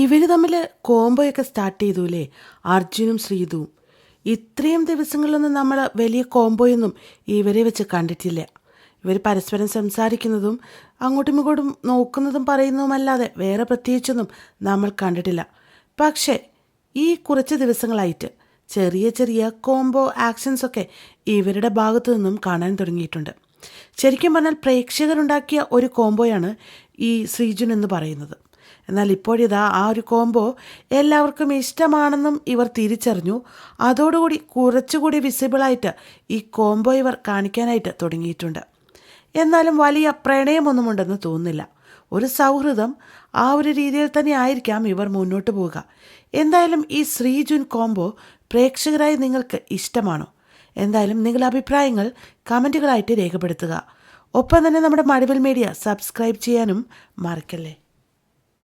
ഇവർ തമ്മിൽ കോംബോയൊക്കെ സ്റ്റാർട്ട് ചെയ്തു അല്ലേ അർജുനും ശ്രീതുവും ഇത്രയും ദിവസങ്ങളിലൊന്നും നമ്മൾ വലിയ കോംബോയൊന്നും ഇവരെ വെച്ച് കണ്ടിട്ടില്ല. ഇവർ പരസ്പരം സംസാരിക്കുന്നതും അങ്ങോട്ടും ഇങ്ങോട്ടും നോക്കുന്നതും പറയുന്നതുമല്ലാതെ വേറെ പ്രത്യേകിച്ചൊന്നും നമ്മൾ കണ്ടിട്ടില്ല. പക്ഷേ ഈ കുറച്ച് ദിവസങ്ങളായിട്ട് ചെറിയ ചെറിയ കോംബോ ആക്ഷൻസൊക്കെ ഇവരുടെ ഭാഗത്തു നിന്നും കാണാൻ തുടങ്ങിയിട്ടുണ്ട്. ശരിക്കും പറഞ്ഞാൽ പ്രേക്ഷകരുണ്ടാക്കിയ ഒരു കോംബോയാണ് ഈ ശ്രീജുൻ എന്ന് പറയുന്നത്. എന്നാൽ ഇപ്പോഴിതാ ആ ഒരു കോംബോ എല്ലാവർക്കും ഇഷ്ടമാണെന്നും ഇവർ തിരിച്ചറിഞ്ഞു. അതോടുകൂടി കുറച്ചുകൂടി വിസിബിളായിട്ട് ഈ കോംബോ ഇവർ കാണിക്കാനായിട്ട് തുടങ്ങിയിട്ടുണ്ട്. എന്നാലും വലിയ പ്രണയമൊന്നുമുണ്ടെന്ന് തോന്നുന്നില്ല. ഒരു സൗഹൃദം ആ ഒരു രീതിയിൽ തന്നെ ആയിരിക്കാം ഇവർ മുന്നോട്ട് പോവുക. എന്തായാലും ഈ ശ്രീജുൻ കോംബോ പ്രേക്ഷകരായി നിങ്ങൾക്ക് ഇഷ്ടമാണോ? എന്തായാലും നിങ്ങളുടെ അഭിപ്രായങ്ങൾ കമന്റുകളായിട്ട് രേഖപ്പെടുത്തുക. ഒപ്പം തന്നെ നമ്മുടെ മഴവിൽ മീഡിയ സബ്സ്ക്രൈബ് ചെയ്യാനും മറക്കല്ലേ?